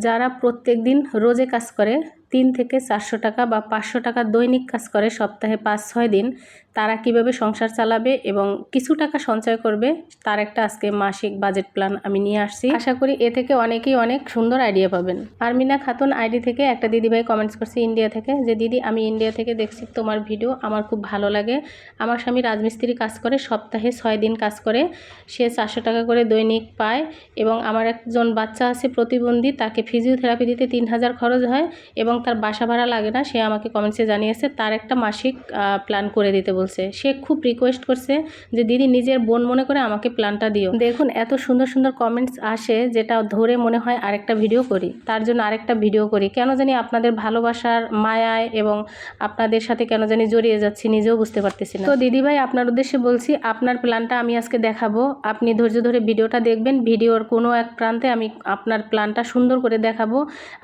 যারা প্রত্যেক দিন রোজে কাজ করে তিন থেকে চারশো টাকা বা পাঁচশো টাকা দৈনিক কাজ করে সপ্তাহে পাঁচ, ছয় দিন। তারা কীভাবে সংসার চালাবে এবং কিছু টাকা সঞ্চয় করবে, তার একটা আজকে মাসিক বাজেট প্ল্যান আমি নিয়ে আসছি। আশা করি এ থেকে অনেকেই অনেক সুন্দর আইডিয়া পাবেন। আরমিনা খাতুন আইডি থেকে একটা দিদিভাই কমেন্টস করছে ইন্ডিয়া থেকে যে, দিদি, আমি ইন্ডিয়া থেকে দেখছি তোমার ভিডিও আমার খুব ভালো লাগে। আমার স্বামী রাজমিস্ত্রি কাজ করে, সপ্তাহে ছয় দিন কাজ করে। সে চারশো টাকা করে দৈনিক পায় এবং আমার একজন বাচ্চা আছে প্রতিবন্ধী, তাকে ফিজিওথেরাপি দিতে তিন হাজার খরচ হয় এবং তার বাসা ভাড়া লাগে না, সে আমাকে কমেন্টসে জানিয়েছে, তার একটা মাসিক প্ল্যান করে দিতে বলছে। সে খুব রিকোয়েস্ট করছে যে, দিদি, নিজের বোন মনে করে আমাকে প্ল্যানটা দিও। দেখুন, এত সুন্দর সুন্দর কমেন্টস আসে যেটা ধরে মনে হয় আরেকটা ভিডিও করি। তার জন্য আরেকটা ভিডিও করি। কেন জানি আপনাদের ভালোবাসার মায়ায় এবং আপনাদের সাথে কেন জানি জড়িয়ে যাচ্ছি, নিজেও বুঝতে পারতেছি না। তো দিদিভাই, আপনার উদ্দেশ্যে বলছি, আপনার প্ল্যানটা আমি আজকে দেখাবো। আপনি ধৈর্য ধরে ভিডিওটা দেখবেন। ভিডিওর কোনো এক প্রান্তে আমি আপনার প্ল্যানটা সুন্দর করে দেখাবো।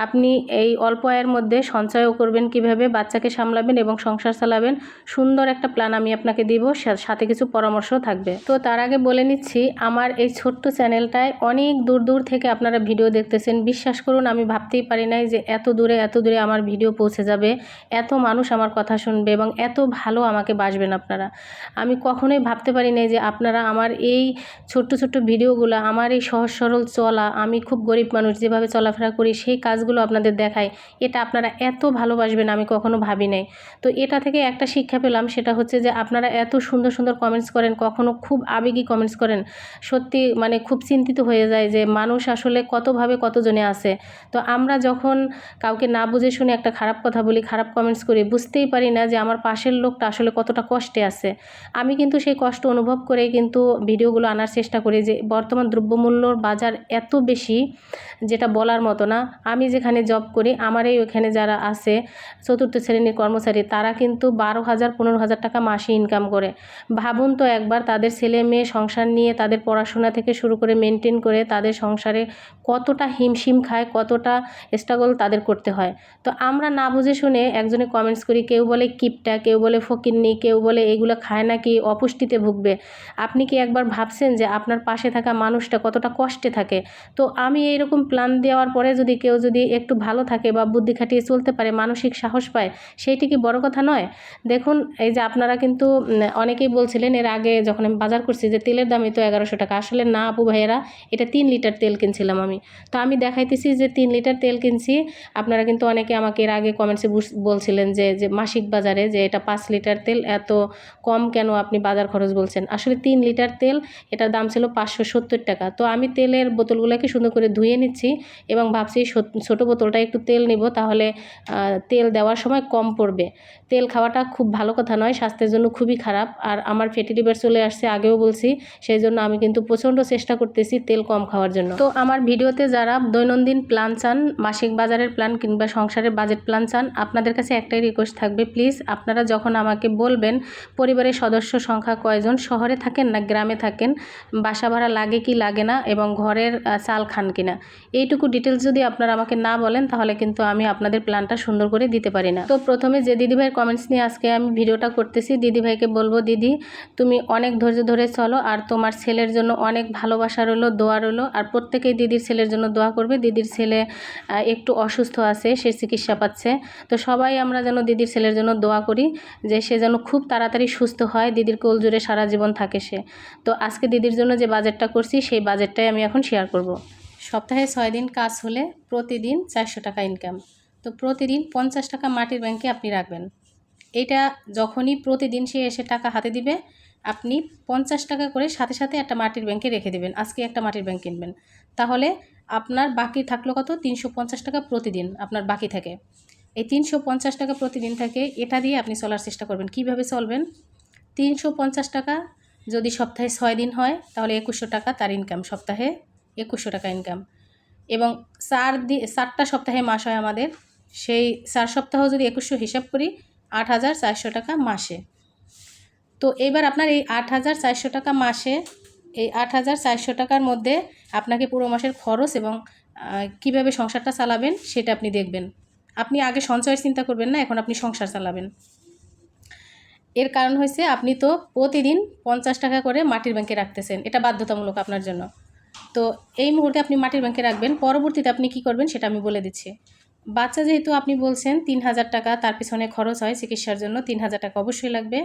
আপনি এই অল্প আয়ের মধ্যে সঞ্চয়ও করবেন কীভাবে, বাচ্চাকে সামলাবেন এবং সংসার চালাবেন। সুন্দর একটা প্ল্যান আমি আপনাকে দিব সাথে কিছু পরামর্শ থাকবে। তো তার আগে বলে নিচ্ছি, আমার এই ছোট্ট চ্যানেলটায় অনেক দূর দূর থেকে আপনারা ভিডিও দেখতেছেন। বিশ্বাস করুন, আমি ভাবতেই পারি নাই যে এত দূরে এত দূরে আমার ভিডিও পৌঁছে যাবে। এত মানুষ আমার কথা শুনবে এবং এত ভালো আমাকে বাসবেন আপনারা। আমি কখনোই ভাবতে পারি নাই যে আপনারা আমার এই ছোট্ট ছোট্ট ভিডিওগুলো, আমার এই সহজ সরল চলা, আমি খুব গরিব মানুষ যেভাবে চলাফেরা করি, সেই কাজগুলো আপনাদের দেখাই এটা আপনারা এত ভালোবাসবেন আমি কখনো ভাবি নাই। তো এটা থেকে একটা শিক্ষা পেলাম, সেটা হচ্ছে যে আপনারা এত সুন্দর সুন্দর কমেন্টস করেন, কখনো খুব আবেগী কমেন্টস করেন। সত্যি মানে খুব চিন্তিত হয়ে যায় যে মানুষ আসলে কতভাবে কতজনে আছে। তো আমরা যখন কাউকে না বুঝে শুনে একটা খারাপ কথা বলি, খারাপ কমেন্টস করি, বুঝতেই পারি না যে আমার পাশের লোকটা আসলে কতটা কষ্টে আছে। আমি কিন্তু সেই কষ্ট অনুভব করে কিন্তু ভিডিওগুলো আনার চেষ্টা করি যে বর্তমান দ্রব্যমূল্যর বাজার এত বেশি, যেটা বলার মতো না। আমি যেখানে জব করি, আমার এই ওখানে যারা আছে, চতুর্থ শ্রেণির কর্মচারী, তারা কিন্তু বারো হাজার, পনেরো হাজার টাকা মাসে ইনকাম করে। ভাবুন তো একবার তাদের ছেলে মেয়ে সংসার নিয়ে, তাদের পড়াশোনা থেকে শুরু করে মেনটেন করে তাদের সংসারে কতটা হিমশিম খায়, কতটা স্ট্রাগল তাদের করতে হয়। তো আমরা না বুঝে শুনে একজনে কমেন্টস করি, কেউ বলে কিপটা, কেউ বলে ফকিন্নি, কেউ বলে এগুলো খায় নাকি, অপুষ্টিতে ভুগবে। আপনি কি একবার ভাবছেন যে আপনার পাশে থাকা মানুষটা কতটা কষ্টে থাকে? তো আমি এইরকম প্ল্যান দেওয়ার পরে যদি কেউ যদি একটু ভালো থাকে বা বুদ্ধি খাটিয়ে চলতে পারে, মানসিক সাহস পায়, সেইটি কি বড় কথা নয়? দেখুন, এই যে আপনারা কিন্তু অনেকেই বলছিলেন এর আগে যখন আমি বাজার করছি যে তেলের দামই তো এগারোশো টাকা। আসলে না, আপু ভাইয়েরা, এটা তিন লিটার তেল কিনছিলাম আমি। তো আমি দেখাইতেছি যে তিন লিটার তেল কিনছি। আপনারা কিন্তু অনেকে আমাকে এর আগে কমেন্টসে বলছিলেন যে যে মাসিক বাজারে যে এটা পাঁচ লিটার তেল, এত কম কেন আপনি বাজার খরচ বলছেন? আসলে তিন লিটার তেল, এটার দাম ছিল পাঁচশো সত্তর টাকা। তো আমি তেলের বোতলগুলোকে সুন্দর করে ধুয়ে নিচ্ছি এবং ভাবছি ছোট বোতলটা একটু তেল নিব, তাহলে আহ, তেল দেওয়ার সময় কম পড়বে। তেল খাওয়াটা খুব ভালো কথা নয় স্বাস্থ্যের জন্য খুবই খারাপ। আর আমার ফ্যাটি লিভার চলে আসছে আগেও বলছি সেই জন্য আমি কিন্তু প্রচণ্ড চেষ্টা করতেছি তেল কম খাওয়ার জন্য। তো আমার ভিডিওতে যারা দৈনন্দিন প্ল্যান চান মাসিক বাজারের প্ল্যান কিংবা সংসারের বাজেট প্ল্যান চান আপনাদের কাছে একটাই রিকোয়েস্ট থাকবে প্লিজ আপনারা যখন আমাকে বলবেন পরিবারের সদস্য সংখ্যা কয়জন শহরে থাকেন না গ্রামে থাকেন বাসা ভাড়া লাগে কি লাগে না এবং ঘরের চাল খান কিনা এইটুকু ডিটেলস যদি আপনারা আমাকে না বলেন তাহলে কিন্তু আমি আপনাদের প্ল্যানটা সুন্দর করে দিতে পারি না। তো প্রথমে যে দিদিভাইয়ের কমেন্টস নিয়ে আজকে আমি ভিডিওটা করতেছি দিদিভাইকে বলব, দিদি, তুমি অনেক ধৈর্য ধরে চলো আর তোমার ছেলের জন্য অনেক ভালোবাসা রইল, দোয়া রইল আর প্রত্যেকেই দিদির ছেলের জন্য দোয়া করবে। দিদির ছেলে একটু অসুস্থ আছে, সে চিকিৎসা পাচ্ছে। তো সবাই আমরা যেন দিদির ছেলের জন্য দোয়া করি যে সে যেন খুব তাড়াতাড়ি সুস্থ হয়, দিদির কোল জুড়ে সারা জীবন থাকে সে। তো আজকে দিদির জন্য যে বাজেটটা করছি, সেই বাজেটটাই আমি এখন শেয়ার করব। সপ্তাহে ছয় দিন কাজ হলে প্রতিদিন চারশো টাকা ইনকাম তো প্রতিদিন পঞ্চাশ টাকা মাটির ব্যাংকে আপনি রাখবেন। এটা যখনই প্রতিদিন সে এসে টাকা হাতে দিবে, আপনি পঞ্চাশ টাকা করে সাথে সাথে একটা মাটির ব্যাংকে রেখে দেবেন, আজকে একটা মাটির ব্যাংক কিনবেন। তাহলে আপনার বাকি থাকল কত? তিনশো পঞ্চাশ টাকা প্রতিদিন আপনার বাকি থাকে। এই তিনশো পঞ্চাশ টাকা প্রতিদিন থাকে এটা দিয়ে আপনি চলার চেষ্টা করবেন। কীভাবে চলবেন? তিনশো পঞ্চাশ টাকা যদি সপ্তাহে ছয় দিন হয়, তাহলে একুশশো টাকা তার ইনকাম সপ্তাহে একুশশো টাকা ইনকাম এবং চার দি, চারটা সপ্তাহে মাস হয় আমাদের। সেই চার সপ্তাহ যদি একুশশো হিসাব করি, আট হাজার চারশো টাকা মাসে। তো এবার আপনার এই আট হাজার চারশো টাকা মাসে, এই আট হাজার চারশো টাকার মধ্যে আপনাকে পুরো মাসের খরচ এবং কীভাবে সংসারটা চালাবেন সেটা আপনি দেখবেন। আপনি আগে সঞ্চয়ের চিন্তা করবেন না, এখন আপনি সংসার চালাবেন। এর কারণ হয়েছে আপনি তো প্রতিদিন পঞ্চাশ টাকা করে মাটির ব্যাংকে রাখতেছেন, এটা বাধ্যতামূলক আপনার জন্য। তো এই মুহূর্তে আপনি মাটির ব্যাংকে রাখবেন, পরবর্তীতে আপনি কি করবেন সেটা আমি বলে দিচ্ছি। বাচ্চা যেহেতু আপনি বলছেন, তিন হাজার টাকা তার পিছনে খরচ হয় চিকিৎসার জন্য, তিন হাজার টাকা অবশ্যই লাগবে।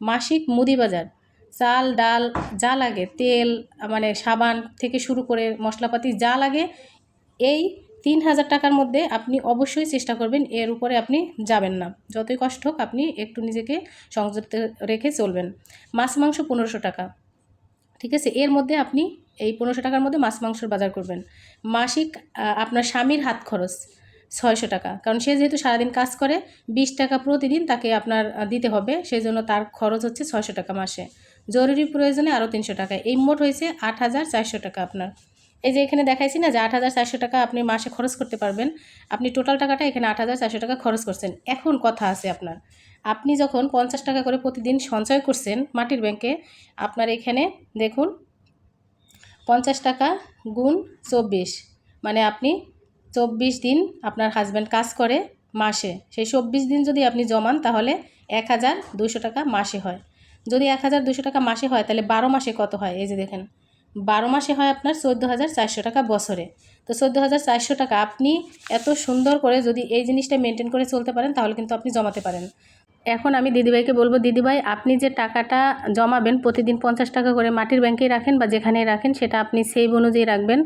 মাসিক মুদি বাজার, চাল, ডাল যা লাগে, তেল মানে সাবান থেকে শুরু করে মশলাপাতি যা লাগে, এই তিন হাজার টাকার মধ্যে আপনি অবশ্যই চেষ্টা করবেন, এর উপরে আপনি যাবেন না। যতই কষ্ট হোক, আপনি একটু নিজেকে সংযুক্ত রেখে চলবেন। মাছ, মাংস পনেরোশো টাকা, ঠিক আছে? এর মধ্যে আপনি এই পনেরোশো টাকার মধ্যে মাছ, মাংসর বাজার করবেন। মাসিক আপনার স্বামীর হাত খরচ ছয়শো টাকা। কারণ সে যেহেতু সারাদিন কাজ করে, বিশ টাকা প্রতিদিন তাকে আপনার দিতে হবে সেই জন্য তার খরচ হচ্ছে ছয়শো টাকা মাসে। জরুরি প্রয়োজনে আরও তিনশো টাকা। এই মোট হয়েছে আট হাজার চারশো টাকা আপনার। এই যে এখানে দেখাইছি না যে আট হাজার চারশো টাকা আপনি মাসে খরচ করতে পারবেন, আপনি টোটাল টাকাটা এখানে আট হাজার চারশো টাকা খরচ করছেন। এখন কথা আছে আপনার, আপনি যখন পঞ্চাশ টাকা করে প্রতিদিন সঞ্চয় করছেন মাটির ব্যাংকে আপনার এখানে দেখুন, পঞ্চাশ টাকা গুণ চব্বিশ মানে আপনি চব্বিশ দিন আপনার হাজব্যান্ড কাজ করে মাসে। সেই চব্বিশ দিন যদি আপনি জমান, তাহলে এক হাজার দুশো টাকা মাসে হয়। যদি এক হাজার দুশো টাকা মাসে হয়, তাহলে বারো মাসে কত হয়? এই যে দেখেন, বারো মাসে হয় আপনার চোদ্দ হাজার চারশো টাকা বছরে। তো চোদ্দ হাজার চারশো টাকা আপনি এত সুন্দর করে যদি এই জিনিসটা মেনটেন করে চলতে পারেন, তাহলে কিন্তু আপনি জমাতে পারেন। এখন আমি দিদিভাইকে বলব, দিদিভাই, আপনি যে টাকাটা জমাবেন, প্রতিদিন পঞ্চাশ টাকা করে মাটির ব্যাংকেই রাখেন বা যেখানেই রাখেন, সেটা আপনি সেভ অনুযায়ী রাখবেন।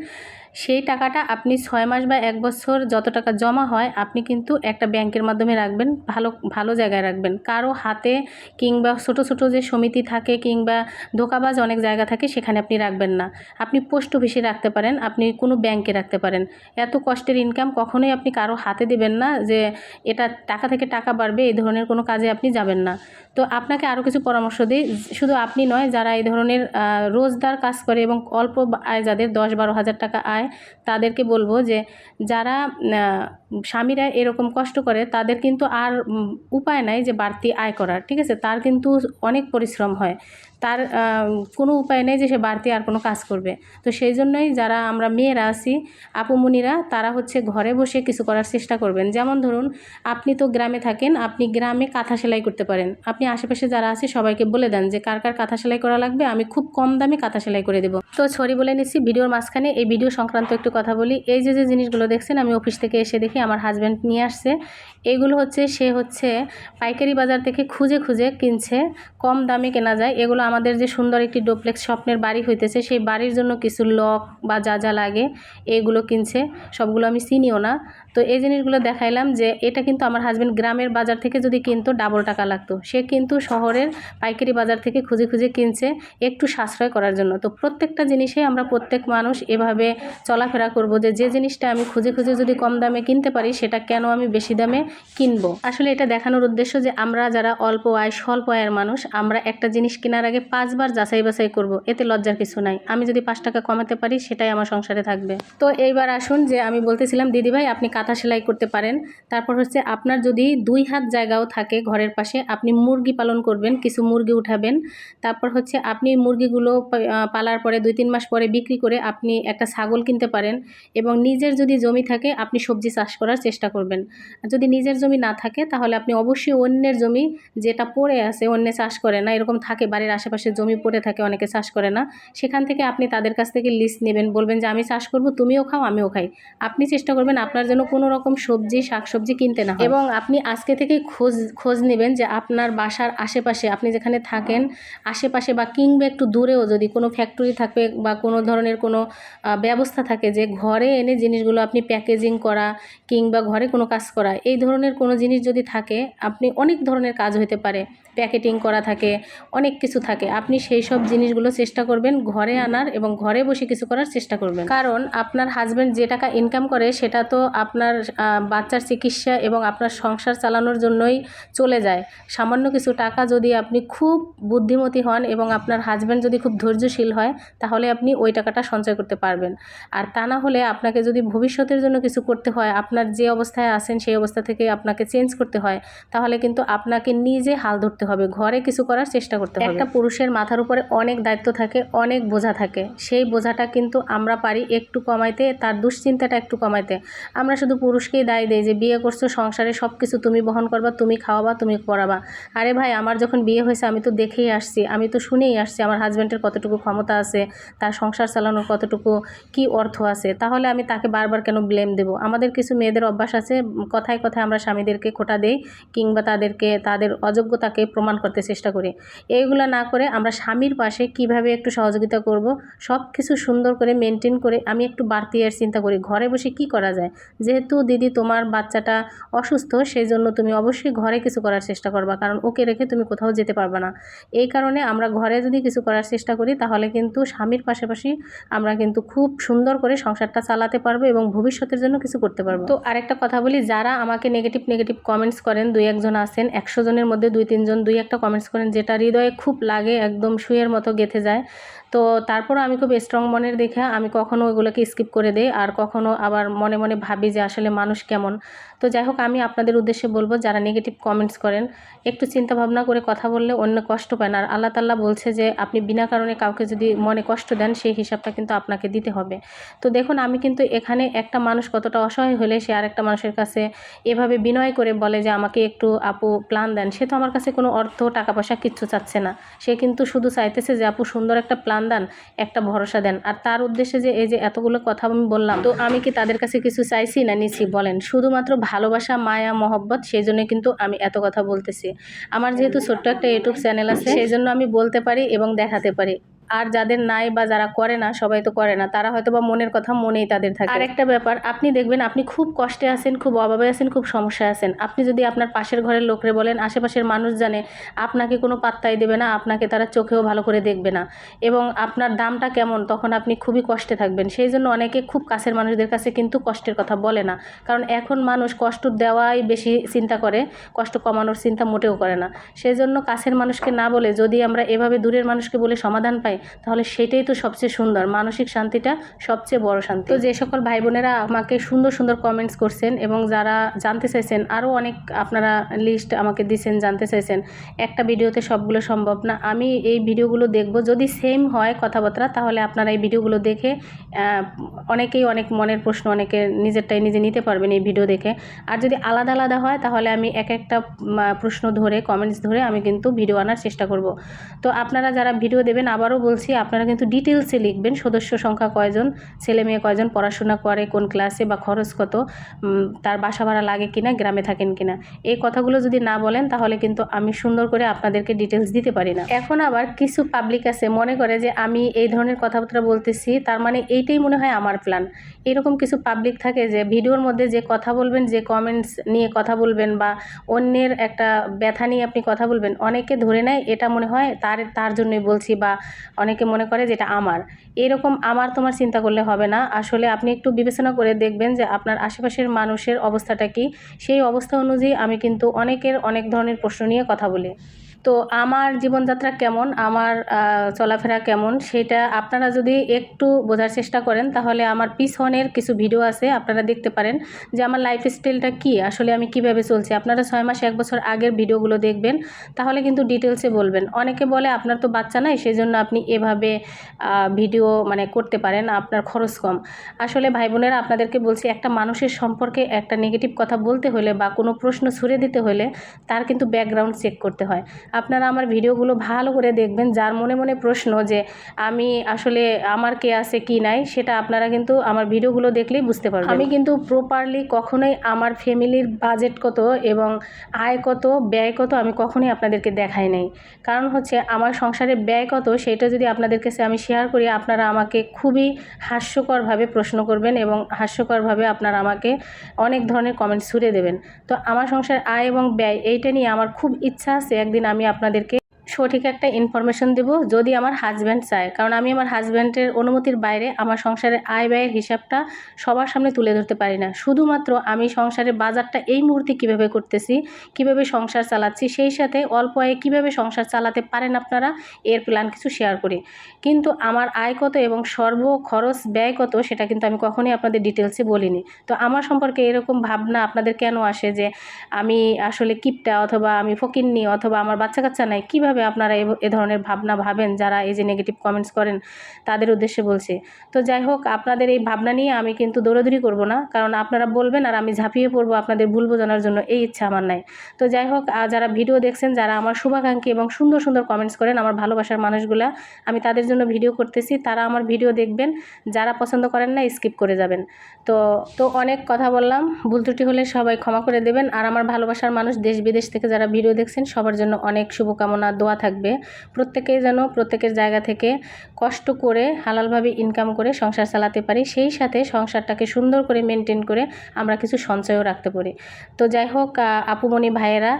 সেই টাকাটা আপনি ছয় মাস বা এক বছর যত টাকা জমা হয়, আপনি কিন্তু একটা ব্যাংকের মাধ্যমে রাখবেন, ভালো ভালো জায়গায় রাখবেন। কারও হাতে কিংবা ছোট ছোট যে সমিতি থাকে কিংবা ধোকাবাজ অনেক জায়গা থাকে, সেখানে আপনি রাখবেন না। আপনি পোস্ট অফিসে রাখতে পারেন, আপনি কোনো ব্যাংকে রাখতে পারেন। এত কষ্টের ইনকাম কখনোই আপনি কারও হাতে দেবেন না যে এটা টাকা থেকে টাকা বাড়বে, এই ধরনের কোনো কাজে আপনি যাবেন না। তো আপনাকে আরও কিছু পরামর্শ দিই, শুধু আপনি নয়, যারা এই ধরনের রোজদার কাজ করে এবং অল্প আয় যাদের দশ বারো হাজার টাকা আয় তাদেরকে বলব যে যারা স্বামীরা এরকম কষ্ট করে, তাদের কিন্তু আর উপায় নাই যে বাড়তি আয় করার, ঠিক আছে? তার কিন্তু অনেক পরিশ্রম হয়। তার কোনো উপায় নেই যে সে বাড়তি আর কোনো কাজ করবে। তো সেই জন্যই যারা আমরা মেয়েরা আছি আপুমনিরা তারা হচ্ছে ঘরে বসে কিছু করার চেষ্টা করবেন। যেমন ধরুন, আপনি তো গ্রামে থাকেন, আপনি গ্রামে কাঁথা সেলাই করতে পারেন। আপনি আশেপাশে যারা আছে, সবাইকে বলে দেন যে, কার কার কাঁথা সেলাই করা লাগবে? আমি খুব কম দামে কাঁথা সেলাই করে দেবো। তো ছড়ি বলে নিচ্ছি, ভিডিওর মাঝখানে এই ভিডিও সংক্রান্ত একটু কথা বলি। এই যে যে জিনিসগুলো দেখছেন, আমি অফিস থেকে এসে দেখি আমার হাজব্যান্ড নিয়ে আসছে। এগুলো হচ্ছে, সে হচ্ছে পাইকারি বাজার থেকে খুঁজে খুঁজে কিনছে। কম দামে কেনা যায়। এগুলো আমাদের যে সুন্দর একটি ডোপ্লেক্স স্বপ্নের বাড়ি হইতেছে, সেই বাড়ির জন্য কিছু লক বা যা যা লাগে, এগুলো কিনছে। সবগুলো আমি চিনিও না। তো এই জিনিসগুলো দেখাইলাম যে এটা কিন্তু আমার হাজব্যান্ড গ্রামের বাজার থেকে যদি কিনতো ডাবল টাকা লাগতো। সে কিন্তু শহরের পাইকারি বাজার থেকে খুঁজে খুঁজে কিনছে একটু সাশ্রয় করার জন্য। তো প্রত্যেকটা জিনিসে আমরা প্রত্যেক মানুষ এভাবে চলাফেরা করব যে যে জিনিসটা আমি খুঁজে খুঁজে যদি কম দামে কিনতে পারি, সেটা কেন আমি বেশি দামে কিনবো? আসলে এটা দেখানোর উদ্দেশ্য যে, আমরা যারা অল্প আয় স্বল্প আয়ের মানুষ, আমরা একটা জিনিস কেনার আগে পাঁচবার যাচাই বাছাই করব। এতে লজ্জার কিছু নাই। আমি যদি পাঁচ টাকা কমাতে পারি, সেটাই আমার সংসারে থাকবে। তো এইবার আসুন যে, আমি বলতেছিলাম দিদিভাই আপনি কাঁথা সেলাই করতে পারেন। তারপর হচ্ছে আপনার যদি দুই হাত জায়গাও থাকে ঘরের পাশে, আপনি মুরগি পালন করবেন, কিছু মুরগি উঠাবেন। তারপর হচ্ছে আপনি মুরগিগুলো পালার পরে দুই তিন মাস পরে বিক্রি করে আপনি একটা ছাগল কিনতে পারেন এবং নিজের যদি জমি থাকে, আপনি সবজি চাষ করার চেষ্টা করবেন। যদি নিজের জমি না থাকে, তাহলে আপনি অবশ্যই অন্যের জমি যেটা পড়ে আছে, অন্য চাষ করে না। এরকম থাকে, বাড়ির আশেপাশে জমি পড়ে থাকে, অনেকে চাষ করে না। সেখান থেকে আপনি তাদের কাছ থেকে লিস্ট নেবেন, বলবেন যে, আমি চাষ করব, তুমিও খাও, আমিও খাই। আপনি চেষ্টা করবেন আপনার জন্য কোনো রকম সবজি, শাকসবজি কিনতে না এবং আপনি আজকে থেকেই খোঁজ খোঁজ নেবেন যে আপনার বাসার আশেপাশে আপনি যেখানে থাকেন, আশেপাশে বা কিংবা একটু দূরেও যদি কোনো ফ্যাক্টরি থাকে বা কোনো ধরনের কোনো ব্যবস্থা থাকে যে ঘরে এনে জিনিসগুলো আপনি প্যাকেজিং করা কিংবা ঘরে কোনো কাজ করা, এই ধরনের কোনো জিনিস যদি থাকে, আপনি অনেক ধরনের কাজ হতে পারে। প্যাকেটিং করা থাকে, অনেক কিছু থাকে। আপনি সেই সব জিনিসগুলো চেষ্টা করবেন ঘরে আনার এবং ঘরে বসে কিছু করার চেষ্টা করবেন। কারণ আপনার হাজব্যান্ড যে টাকা ইনকাম করে, সেটা তো আপনার আহ, বাচ্চার চিকিৎসা এবং আপনার সংসার চালানোর জন্যই চলে যায়। সামান্য কিছু টাকা যদি আপনি খুব বুদ্ধিমতী হন এবং আপনার হাজব্যান্ড যদি খুব ধৈর্যশীল হয় তাহলে আপনি ওই টাকাটা সঞ্চয় করতে পারবেন। আর তা না হলে আপনাকে যদি ভবিষ্যতের জন্য কিছু করতে হয় আপনার যে অবস্থায় আছেন সেই অবস্থা থেকে আপনাকে চেঞ্জ করতে হয় তাহলে কিন্তু আপনাকে নিজে হাল ধরতে হবে ঘরে কিছু করার চেষ্টা করতে হবে। একটা পুরুষের মাথার উপরে অনেক দায়িত্ব থাকে অনেক বোঝা থাকে। সেই বোঝাটা কিন্তু আমরা পারি একটু কমাইতে তার দুশ্চিন্তাটা একটু কমাইতে। আমরা শুধু পুরুষকেই দায় দেই যে বিয়ে করছ, সংসারে সব কিছু তুমি বহন করবা, তুমি খাওয়াবা, তুমি পড়াবা। আরে ভাই, আমার যখন বিয়ে হয়েছে, আমি তো দেখেই আসছি, আমি তো শুনেই আসছি আমার হাজব্যান্ডের কতটুকু ক্ষমতা আছে, তার সংসার চালানোর কতটুকু কি অর্থ আছে। তাহলে আমি তাকে বারবার কেন ব্লেম দেব? আমাদের কিছু মেয়েদের অভ্যাস আছে, কথায় কথায় আমরা স্বামীদেরকে খোটা দেই কিংবা তাদেরকে, তাদের অযোগ্যতাকে প্রমাণ করতে চেষ্টা করি। এইগুলো না করে আমরা স্বামীর পাশে কীভাবে একটু সহযোগিতা করব? সব কিছু সুন্দর করে মেনটেন করে আমি একটু বাড়তি এর চিন্তা করি। ঘরে বসে কি করা যায়? যেহেতু দিদি তোমার বাচ্চাটা অসুস্থ সেই জন্য তুমি অবশ্যই ঘরে কিছু করার চেষ্টা করবা। কারণ ওকে রেখে তুমি কোথাও যেতে পারবে না। এই কারণে আমরা ঘরে যদি কিছু করার চেষ্টা করি, তাহলে কিন্তু স্বামীর পাশাপাশি আমরা কিন্তু খুব সুন্দর করে সংসারটা চালাতে পারব এবং ভবিষ্যতের জন্য কিছু করতে পারব। তো আরেকটা কথা বলি, যারা আমাকে নেগেটিভ নেগেটিভ কমেন্টস করেন, দুই একজন আছেন, একশো জনের মধ্যে দুই, তিনজন দুই একটা কমেন্টস করেন, যেটা হৃদয়ে খুব লাগে, একদম শুয়ের মতো গেথে যায়। তো তারপরও আমি খুব স্ট্রং মনের দেখে আমি কখনো ওইগুলোকে স্কিপ করে দিই আর কখনো আবার মনে মনে ভাবি যে আসলে মানুষ কেমন। তো যাই হোক, আমি আপনাদের উদ্দেশ্যে বলব, যারা নেগেটিভ কমেন্টস করেন, একটু চিন্তা ভাবনা করে কথা বললে অন্য কষ্ট পায় না। আর আল্লাহ তাল্লাহ বলছে যে, আপনি বিনা কারণে কাউকে যদি মনে কষ্ট দেন, সেই হিসাবটা কিন্তু আপনাকে দিতে হবে। তো দেখুন, আমি কিন্তু এখানে একটা মানুষ কতটা অসহায় হলে সে আরেকটা মানুষের কাছে এভাবে বিনয় করে বলে যে, আমাকে একটু আপু প্ল্যান দেন। সে তো আমার কাছে কোনো অর্থ, টাকা পয়সা কিচ্ছু চাচ্ছে না। সে কিন্তু শুধু চাইতেছে যে, আপু সুন্দর একটা প্ল্যান দেন একটা ভরসা দেন। আর তার উদ্দেশ্যে যে এই যে এতগুলো কথা আমি বললাম তো আমি কি তাদের কাছে কিছু চাইছি না নিছি? বলেন শুধুমাত্র ভালোবাসা মায়া মহব্বত সেই জন্য কিন্তু আমি এত কথা বলতেছি। আমার যেহেতু ছোট্ট একটা ইউটিউব চ্যানেল আছে সেই জন্য আমি বলতে পারি এবং দেখাতে পারি। আর যাদের নাই বা যারা করে না, সবাই তো করে না, তারা হয়তো বা মনের কথা মনেই তাদের থাকে। আর একটা ব্যাপার, আপনি দেখবেন আপনি খুব কষ্টে আছেন, খুব অভাবে আছেন, খুব সমস্যায় আছেন। আপনি যদি আপনার পাশের ঘরের লোকরে বলেন, আশেপাশের মানুষ জানে, আপনাকে কোনো পাত্তাই দেবে না, আপনাকে তারা চোখেও ভালো করে দেখবে না। এবং আপনার দামটা কেমন, তখন আপনি খুবই কষ্টে থাকবেন। সেই জন্য অনেকে খুব কাছের মানুষদের কাছে কিন্তু কষ্টের কথা বলে না। কারণ এখন মানুষ কষ্ট দেওয়াই বেশি চিন্তা করে, কষ্ট কমানোর চিন্তা মোটেও করে না। সেই জন্য কাছের মানুষকে না বলে যদি আমরা এভাবে দূরের মানুষকে বলে সমাধান পাই তাহলে সেটাই তো সবচেয়ে সুন্দর। মানসিক শান্তিটা সবচেয়ে বড় শান্তি। তো যে সকল ভাই বোনেরা আমাকে সুন্দর সুন্দর কমেন্টস করছেন এবং যারা জানতে চাইছেন আরও অনেক আপনারা লিস্ট আমাকে দিছেন, জানতে চাইছেন, একটা ভিডিওতে সবগুলো সম্ভব না। আমি এই ভিডিওগুলো দেখব। যদি সেম হয় কথাবার্তা, তাহলে আপনারা এই ভিডিওগুলো দেখে অনেকেই অনেক মনের প্রশ্ন, অনেকে নিজেরটাই নিজে নিতে পারবেন এই ভিডিও দেখে। আর যদি আলাদা আলাদা হয়, তাহলে আমি এক একটা প্রশ্ন ধরে কমেন্টস ধরে আমি কিন্তু ভিডিও আনার চেষ্টা করব। তো আপনারা যারা ভিডিও দেবেন, আবারও বলছি, আপনারা কিন্তু ডিটেলসে লিখবেন সদস্য সংখ্যা কয়জন, ছেলে মেয়ে কয়জন, পড়াশোনা করে, কোন ক্লাসে বা খরচ কত তার বাসা ভাড়া লাগে কিনা, গ্রামে থাকেন কিনা। এই কথাগুলো যদি না বলেন, তাহলে কিন্তু আমি সুন্দর করে আপনাদেরকে ডিটেলস দিতে পারি না। এখন আবার কিছু পাবলিক আছে, মনে করে যে আমি এই ধরনের কথাবার্তা বলতেছি, তার মানে এইটাই মনে হয় আমার প্ল্যান এরকম কিছু পাবলিক থাকে যে ভিডিওর মধ্যে যে কথা বলবেন, যে কমেন্টস নিয়ে কথা বলবেন বা অন্যের একটা ব্যথা নিয়ে আপনি কথা বলবেন অনেকে ধরে নেয়, এটা মনে হয় তার তার জন্যই বলছি বা অনেকে মনে করে যেটা আমার। এরকম আমার তোমার চিন্তা করলে হবে না। আসলে আপনি একটু বিবেচনা করে দেখবেন যে আপনার আশেপাশের মানুষের অবস্থাটা কি। সেই অবস্থা অনুযায়ী আমি কিন্তু অনেকের অনেক ধরনের প্রশ্ন নিয়ে কথা বলি। তো আমার জীবনযাত্রা কেমন? আমার চলাফেরা কেমন? সেটা আপনারা যদি একটু বোঝার চেষ্টা করেন, তাহলে আমার পিছনের কিছু ভিডিও আছে, আপনারা দেখতে পারেন যে আমার লাইফ স্টাইলটা কী, আসলে আমি কীভাবে চলছি। আপনারা ছয় মাস, এক বছর আগের ভিডিওগুলো দেখবেন, তাহলে কিন্তু ডিটেলসে বলবেন। অনেকে বলে, আপনার তো বাচ্চা নাই সেই জন্য আপনি এভাবে ভিডিও মানে করতে পারেন, আপনার খরচ কম। আসলে ভাই বোনেরা, আপনাদেরকে বলছি, একটা মানুষের সম্পর্কে একটা নেগেটিভ কথা বলতে হলে বা কোনো প্রশ্ন ছুড়ে দিতে হলে, তার কিন্তু ব্যাকগ্রাউন্ড চেক করতে হয়। আপনারা আমার ভিডিওগুলো ভালো করে দেখবেন, যার মনে মনে প্রশ্ন যে আমি আসলে আমার কে আছে, কি নাই, সেটা আপনারা কিন্তু আমার ভিডিওগুলো দেখলেই বুঝতে পারবেন। আমি কিন্তু প্রপারলি কখনোই আমার ফ্যামিলির বাজেট কত এবং আয় কত, ব্যয় কত আমি কখনোই আপনাদেরকে দেখাই নাই। কারণ হচ্ছে আমার সংসারে ব্যয় কত, সেটা যদি আপনাদের কাছে আমি শেয়ার করি, আপনারা আমাকে খুবই হাস্যকরভাবে প্রশ্ন করবেন এবং হাস্যকরভাবে আপনারা আমাকে অনেক ধরনের কমেন্ট ছুড়ে দেবেন। তো আমার সংসার আয় এবং ব্যয়, এইটা নিয়ে আমার খুব ইচ্ছা আছে, একদিন আমি আপনাদেরকে সঠিক একটা ইনফরমেশন দেব যদি আমার হাজব্যান্ড চায়। কারণ আমি আমার হাজব্যান্ডের অনুমতির বাইরে আমার সংসারের আয় ব্যয়ের হিসাবটা সবার সামনে তুলে ধরতে পারি না। শুধুমাত্র আমি সংসারের বাজারটা এই মুহূর্তে কীভাবে করতেছি, কীভাবে সংসার চালাচ্ছি, সেই সাথে অল্প আয়ে কীভাবে সংসার চালাতে পারেন আপনারা, এর প্ল্যান কিছু শেয়ার করি। কিন্তু আমার আয় কত এবং সর্ব খরচ ব্যয় কত সেটা কিন্তু আমি কখনোই আপনাদের ডিটেলসে বলিনি। তো আমার সম্পর্কে এরকম ভাবনা আপনাদের কেন আসে যে আমি আসলে কিপটা অথবা আমি ফকিন্নি অথবা আমার বাচ্চা কাচ্চা নাই, কীভাবে আপনারা এ- ধরনের ভাবনা ভাবেন, যারা এই যে নেগেটিভ কমেন্টস করেন, তাদের উদ্দেশ্যে বলছি। তো যাই হোক, আপনাদের এই ভাবনা নিয়ে আমি কিন্তু দৌড়াদৌড়ি করব না, কারণ আপনারা বলবেন আর আমি ঝাঁপিয়ে পড়ব আপনাদের ভুল বোঝানোর জন্য, এই ইচ্ছা আমার নাই। তো যাই হোক যারা ভিডিও দেখছেন, যারা আমার শুভাকাঙ্ক্ষী এবং সুন্দর সুন্দর কমেন্টস করেন, আমার ভালোবাসার মানুষগুলা, আমি তাদের জন্য ভিডিও করতেছি, তারা আমার ভিডিও দেখবেন, যারা পছন্দ করেন না স্কিপ করে যাবেন। তো তো অনেক কথা বললাম, ভুল ত্রুটি হলে সবাই ক্ষমা করে দেবেন, আর আমার ভালোবাসার মানুষ দেশ বিদেশ থেকে যারা ভিডিও দেখছেন, সবার জন্য অনেক শুভকামনা, দোয়া থাকবে। প্রত্যেকেই যেন প্রত্যেকের জায়গা থেকে কষ্ট করে হালালভাবে ইনকাম করে সংসার চালাতে পারি, সেই সাথে সংসারটাকে সুন্দর করে মেনটেন করে আমরা কিছু সঞ্চয়ও রাখতে পারি। তো যাই হোক আপুমণি ভাইয়েরা,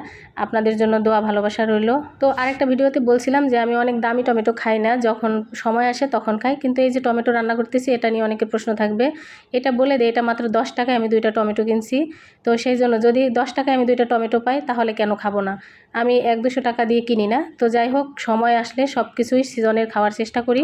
আপনাদের জন্য দোয়া ভালোবাসা রইল। তো আরেকটা ভিডিওতে বলছিলাম যে আমি অনেক দামি টমেটো খাই না, যখন সময় আসে তখন খাই। কিন্তু এই যে টমেটো রান্না করতেছি, এটা নিয়ে অনেকের প্রশ্ন থাকবে। এটা বলে দেয় এটা মাত্র দশ টাকায় আমি দুইটা টমেটো কিনছি। তো সেই জন্য যদি দশ টাকায় আমি দুইটা টমেটো পাই, তাহলে কেন খাব না? আমি এক দুশো টাকা দিয়ে কিনি না। তো যাই হোক, সময় আসলে সব কিছুই সিজনের খাওয়ার চেষ্টা করি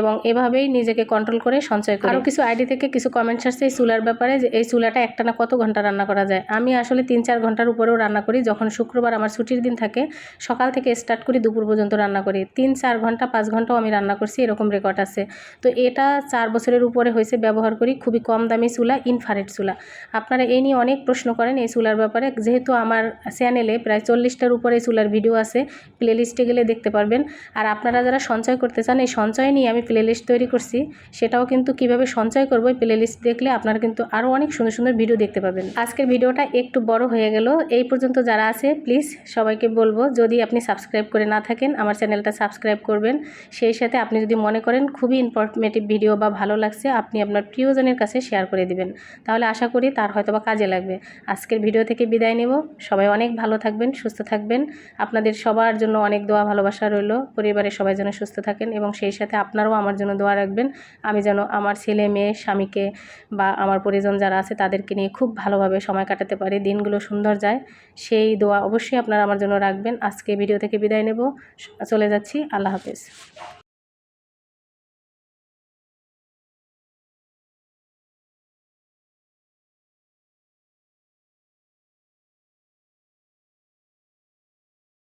এবং এভাবেই নিজেকে কন্ট্রোল করে সঞ্চয় করি। আরও কিছু আইডি থেকে কিছু কমেন্টস আসছে এই চুলার ব্যাপারে যে এই চুলাটা একটানা কত ঘণ্টা রান্না করা যায়? আমি আসলে তিন চার ঘণ্টার উপরেও রান্না করি। যখন শুক্রবার আমার ছুটির দিন থাকে, সকাল থেকে স্টার্ট করি, দুপুর পর্যন্ত রান্না করি। তিন চার ঘণ্টা, পাঁচ ঘন্টাও আমি রান্না করছি, এরকম রেকর্ড আছে। তো এটা চার বছরের উপরে হয়েছে, ব্যবহার করি খুবই কম দামি চুলা ইনফারেট চুলা। আপনারা এই নিয়ে অনেক প্রশ্ন করেন এই চুলার ব্যাপারে। যেহেতু আমার চ্যানেলে প্রায় চল্লিশটার উপরে এই চুলার ভিডিও আছে প্লে লিস্টে গেলে দেখতে পারবেন। আর আপনারা যারা সঞ্চয় করতে চান, এই সঞ্চয় নিয়ে আমি প্লে লিস্ট তৈরি করছি। সেটাও কিন্তু কীভাবে সঞ্চয় করব, এই প্লেলিস্ট দেখলে আপনারা কিন্তু আরও অনেক সুন্দর সুন্দর ভিডিও দেখতে পাবেন। আজকের ভিডিওটা একটু বড় হয়ে গেল। এই পর্যন্ত যারা আছে প্লিজ সবাইকে বলব, যদি আপনি সাবস্ক্রাইব করে না থাকেন, আমার চ্যানেলটা সাবস্ক্রাইব করবেন। সেই সাথে আপনি যদি মনে করেন, খুবই ইনফরমেটিভ ভিডিও বা ভালো লাগছে, আপনি আপনার প্রিয়জনের কাছে শেয়ার করে দিবেন। তাহলে আশা করি তার হয়তো বা কাজে লাগবে। আজকের ভিডিও থেকে বিদায় নেব। সবাই অনেক ভালো থাকবেন, সুস্থ থাকবেন আপনাদের সবার জন্য অনেক দোয়া, ভালোবাসা রইল। পরিবারের সবাই যেন সুস্থ থাকেন এবং সেই সাথে আপনারাও আমার জন্য দোয়া রাখবেন। আমি যেন আমার ছেলে, মেয়ে, স্বামীকে বা আমার পরিজন যারা আছে তাদেরকে নিয়ে খুব ভালোভাবে সময় কাটাতে পারি, দিনগুলো সুন্দর যায়। সেই দোয়া অবশ্যই আপনারা আমার জন্য রাখবেন। আজকে ভিডিও থেকে বিদায় নেব। চলে যাচ্ছি। আল্লাহ হাফেজ।